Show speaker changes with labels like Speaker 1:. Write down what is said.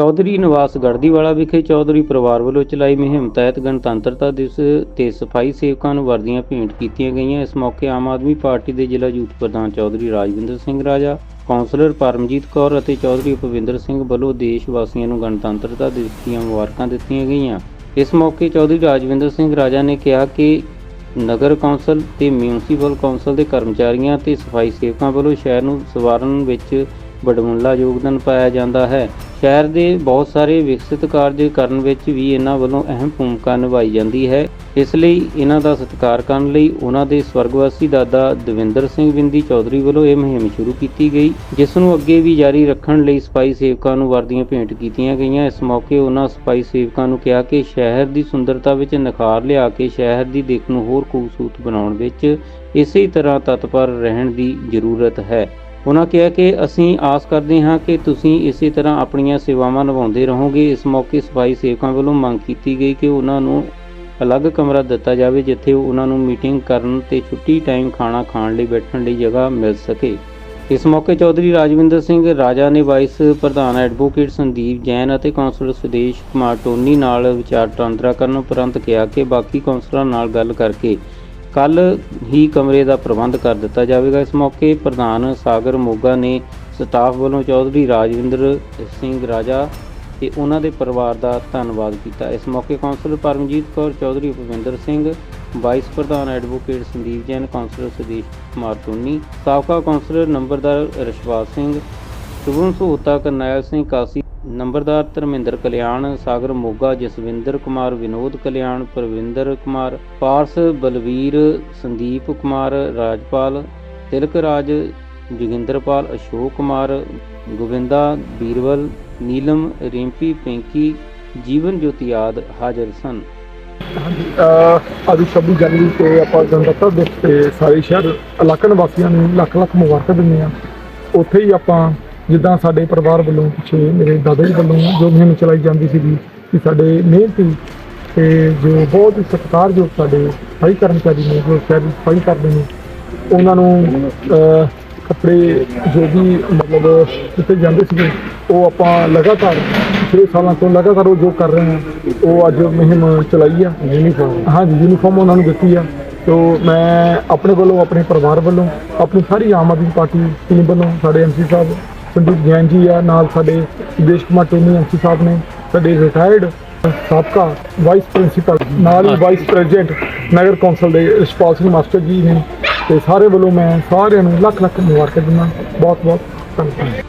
Speaker 1: ਚੌਧਰੀ ਨਿਵਾਸ ਗੜਦੀਵਾਲਾ ਵਿਖੇ ਚੌਧਰੀ ਪਰਿਵਾਰ ਵੱਲੋਂ ਚਲਾਈ ਮੁਹਿੰਮ ਤਹਿਤ ਗਣਤੰਤਰਤਾ ਦਿਵਸ ਤੇ ਸਫ਼ਾਈ ਸੇਵਕਾਂ ਨੂੰ ਵਰਦੀਆਂ ਭੇਂਟ ਕੀਤੀਆਂ ਗਈਆਂ। ਇਸ ਮੌਕੇ ਆਮ ਆਦਮੀ ਪਾਰਟੀ ਦੇ ਜ਼ਿਲ੍ਹਾ ਯੂਥ ਪ੍ਰਧਾਨ ਚੌਧਰੀ ਰਾਜਵਿੰਦਰ ਸਿੰਘ ਰਾਜਾ, ਕੌਂਸਲਰ ਪਰਮਜੀਤ ਕੌਰ ਅਤੇ ਚੌਧਰੀ ਭੁਪਿੰਦਰ ਸਿੰਘ ਵੱਲੋਂ ਦੇਸ਼ ਵਾਸੀਆਂ ਨੂੰ ਗਣਤੰਤਰਤਾ ਦਿਵਸ ਦੀਆਂ ਮੁਬਾਰਕਾਂ ਦਿੱਤੀਆਂ ਗਈਆਂ। ਇਸ ਮੌਕੇ ਚੌਧਰੀ ਰਾਜਵਿੰਦਰ ਸਿੰਘ ਰਾਜਾ ਨੇ ਕਿਹਾ ਕਿ ਨਗਰ ਕੌਂਸਲ ਤੇ ਮਿਊਨਿਸਪਲ ਕੌਂਸਲ ਦੇ ਕਰਮਚਾਰੀਆਂ ਤੇ ਸਫ਼ਾਈ ਸੇਵਕਾਂ ਵੱਲੋਂ ਸ਼ਹਿਰ ਨੂੰ ਸਵਾਰਨ ਵਿੱਚ ਵਡਮੁੱਲਾ ਯੋਗਦਾਨ ਪਾਇਆ ਜਾਂਦਾ ਹੈ। ਸ਼ਹਿਰ ਦੇ ਬਹੁਤ ਸਾਰੇ ਵਿਕਸਿਤ ਕਾਰਜ ਕਰਨ ਵਿੱਚ ਵੀ ਇਹਨਾਂ ਵੱਲੋਂ ਅਹਿਮ ਭੂਮਿਕਾ ਨਿਭਾਈ ਜਾਂਦੀ ਹੈ। ਇਸ ਲਈ ਇਹਨਾਂ ਦਾ ਸਤਿਕਾਰ ਕਰਨ ਲਈ ਉਹਨਾਂ ਦੇ ਸਵਰਗਵਾਸੀ ਦਾਦਾ ਦਵਿੰਦਰ ਸਿੰਘ ਬਿੰਦੀ ਚੌਧਰੀ ਵੱਲੋਂ ਇਹ ਮੁਹਿੰਮ ਸ਼ੁਰੂ ਕੀਤੀ ਗਈ, ਜਿਸ ਨੂੰ ਅੱਗੇ ਵੀ ਜਾਰੀ ਰੱਖਣ ਲਈ ਸਫ਼ਾਈ ਸੇਵਕਾਂ ਨੂੰ ਵਰਦੀਆਂ ਭੇਂਟ ਕੀਤੀਆਂ ਗਈਆਂ। ਇਸ ਮੌਕੇ ਉਹਨਾਂ ਸਫ਼ਾਈ ਸੇਵਕਾਂ ਨੂੰ ਕਿਹਾ ਕਿ ਸ਼ਹਿਰ ਦੀ ਸੁੰਦਰਤਾ ਵਿੱਚ ਨਿਖਾਰ ਲਿਆ ਕੇ ਸ਼ਹਿਰ ਦੀ ਦਿੱਖ ਨੂੰ ਹੋਰ ਖੂਬਸੂਰਤ ਬਣਾਉਣ ਵਿੱਚ ਇਸੇ ਤਰ੍ਹਾਂ ਤਤਪਰ ਰਹਿਣ ਦੀ ਜ਼ਰੂਰਤ ਹੈ। ਉਹਨਾਂ ਕਿਹਾ ਕਿ ਅਸੀਂ ਆਸ ਕਰਦੇ ਹਾਂ ਕਿ ਤੁਸੀਂ ਇਸੇ ਤਰ੍ਹਾਂ ਆਪਣੀਆਂ ਸੇਵਾਵਾਂ ਨਿਭਾਉਂਦੇ ਰਹੋਗੇ। ਇਸ ਮੌਕੇ ਸਫ਼ਾਈ ਸੇਵਕਾਂ ਵੱਲੋਂ ਮੰਗ ਕੀਤੀ ਗਈ ਕਿ ਉਹਨਾਂ ਨੂੰ ਅਲੱਗ ਕਮਰਾ ਦਿੱਤਾ ਜਾਵੇ, ਜਿੱਥੇ ਉਹਨਾਂ ਨੂੰ ਮੀਟਿੰਗ ਕਰਨ ਤੇ ਛੁੱਟੀ ਟਾਈਮ ਖਾਣਾ ਖਾਣ ਲਈ ਬੈਠਣ ਲਈ ਜਗ੍ਹਾ ਮਿਲ ਸਕੇ। ਇਸ ਮੌਕੇ ਚੌਧਰੀ ਰਾਜਵਿੰਦਰ ਸਿੰਘ, ਰਾਜਾ ਨੇ ਵਾਈਸ ਪ੍ਰਧਾਨ ਐਡਵੋਕੇਟ ਸੰਦੀਪ ਜੈਨ ਅਤੇ ਕੌਂਸਲਰ ਸੁਦੇਸ਼ ਕੁਮਾਰ ਟੋਨੀ ਨਾਲ ਵਿਚਾਰ ਵਟਾਂਦਰਾ ਕਰਨ ਉਪਰੰਤ ਕਿਹਾ ਕਿ ਬਾਕੀ ਕੌਂਸਲਰਾਂ ਨਾਲ ਗੱਲ ਕਰਕੇ ਕੱਲ ਹੀ ਕਮਰੇ ਦਾ ਪ੍ਰਬੰਧ ਕਰ ਦਿੱਤਾ ਜਾਵੇਗਾ। ਇਸ ਮੌਕੇ ਪ੍ਰਧਾਨ ਸਾਗਰ ਮੋਗਾ ਨੇ ਸਟਾਫ ਵੱਲੋਂ ਚੌਧਰੀ ਰਾਜਵਿੰਦਰ ਸਿੰਘ ਰਾਜਾ ਤੇ ਉਹਨਾਂ ਦੇ ਪਰਿਵਾਰ ਦਾ ਧੰਨਵਾਦ ਕੀਤਾ। ਇਸ ਮੌਕੇ ਕੌਂਸਲਰ ਪਰਮਜੀਤ ਕੌਰ, ਚੌਧਰੀ ਭੁਪਿੰਦਰ ਸਿੰਘ, ਵਾਈਸ ਪ੍ਰਧਾਨ advocate Sandeep Jain, councillor Sudesh Kumar Tony ਸਾਬਕਾ ਕੌਂਸਲਰ ਨੰਬਰਦਾਰ ਰਸ਼ਵਾਲ ਸਿੰਘ ਸ਼ੁਭਮ ਸਹੂਤਾ ਕਰਨੈਲ ਸਿੰਘ ਕਾਸੀ, ਨੰਬਰਦਾਰ ਧਰਮਿੰਦਰ ਕਲਿਆਣ, ਸਾਗਰ ਮੋਗਾ ਜਸਵਿੰਦਰ ਕੁਮਾਰ, ਵਿਨੋਦ ਕਲਿਆਣ, ਪ੍ਰਵਿੰਦਰ ਕੁਮਾਰ, ਪਾਰਸ ਬਲਵੀਰ, ਸੰਦੀਪ ਕੁਮਾਰ, ਰਾਜਪਾਲ, ਤਿਲਕ ਰਾਜ, ਜੋਗਿੰਦਰਪਾਲ ਅਸ਼ੋਕ ਕੁਮਾਰ, ਗੋਵਿੰਦਾ ਬੀਰਵਲ, ਨੀਲਮ, ਰਿੰਪੀ ਪਿੰਕੀ, ਜੀਵਨ ਜੋਤੀ ਆਦ ਹਾਜ਼ਰ ਸਨ।
Speaker 2: ਹਾਂਜੀ ਅੱਜ 26 ਜਨਵਰੀ ਤੇ ਆਪਾਂ ਗਣਤੰਤਰ ਦਿਵਸ ਸਾਰੇ ਸ਼ਹਿਰ, ਇਲਾਕਾ ਨਿਵਾਸੀਆਂ ਨੂੰ ਲੱਖ ਲੱਖ ਮੁਬਾਰਕਾਂ ਦਿੰਦੇ ਆ ਉੱਥੇ ਹੀ ਆਪਾਂ ਜਿੱਦਾਂ ਸਾਡੇ ਪਰਿਵਾਰ ਵੱਲੋਂ ਪਿੱਛੇ ਮੇਰੇ ਦਾਦਾ ਜੀ ਵੱਲੋਂ ਜੋ ਮੁਹਿੰਮ ਚਲਾਈ ਜਾਂਦੀ ਸੀਗੀ ਕਿ ਸਾਡੇ ਮਿਹਨਤੀ ਤੇ ਜੋ ਬਹੁਤ ਹੀ ਸਤਿਕਾਰਯੋਗ ਸਾਡੇ ਸਫ਼ਾਈ ਕਰਮਚਾਰੀ ਨੇ ਜੋ ਸਫ਼ਾਈ ਕਰਦੇ ਨੇ ਉਹਨਾਂ ਨੂੰ ਕੱਪੜੇ ਜੋ ਵੀ ਮਤਲਬ ਦਿੱਤੇ ਜਾਂਦੇ ਸੀਗੇ ਉਹ ਆਪਾਂ ਲਗਾਤਾਰ ਪਿਛਲੇ ਸਾਲਾਂ ਤੋਂ ਲਗਾਤਾਰ ਉਹ ਜੋ ਕਰ ਰਹੇ ਹਾਂ ਉਹ ਅੱਜ ਮੁਹਿੰਮ ਚਲਾਈ ਆ। ਯੂਨੀਫਾਰਮ ਹਾਂਜੀ ਯੂਨੀਫਾਰਮ ਉਹਨਾਂ ਨੂੰ ਦਿੱਤੀ ਆ। ਤੋ ਮੈਂ ਆਪਣੇ ਵੱਲੋਂ ਆਪਣੇ ਪਰਿਵਾਰ ਵੱਲੋਂ ਆਪਣੀ ਸਾਰੀ ਆਮ ਆਦਮੀ ਪਾਰਟੀ ਟੀਮ ਵੱਲੋਂ ਸਾਡੇ ਐਮਸੀ ਸਾਹਿਬ ਸੰਦੀਪ ਜੈਨ ਜੀ ਆ ਨਾਲ ਸਾਡੇ ਦੇਸ਼ ਕੁਮਾਰ ਟੋਨੀ ਐਮਸੀ ਸਾਹਿਬ ਨੇ ਸਾਡੇ ਰਿਟਾਇਰਡ ਸਾਬਕਾ ਵਾਈਸ ਪ੍ਰਿੰਸੀਪਲ ਨਾਲ ਹੀ ਵਾਈਸ ਪ੍ਰੈਜ਼ੀਡੈਂਟ ਨਗਰ ਕੌਂਸਲ ਦੇ ਰਿਸ਼ਪਾਲ ਸਿੰਘ ਮਾਸਟਰ ਜੀ ਨੇ ਤੇ ਸਾਰੇ ਵੱਲੋਂ ਮੈਂ ਸਾਰਿਆਂ ਨੂੰ ਲੱਖ ਲੱਖ ਮੁਬਾਰਕਾਂ ਦਿੰਦਾ। ਬਹੁਤ ਬਹੁਤ ਧੰਨਵਾਦ।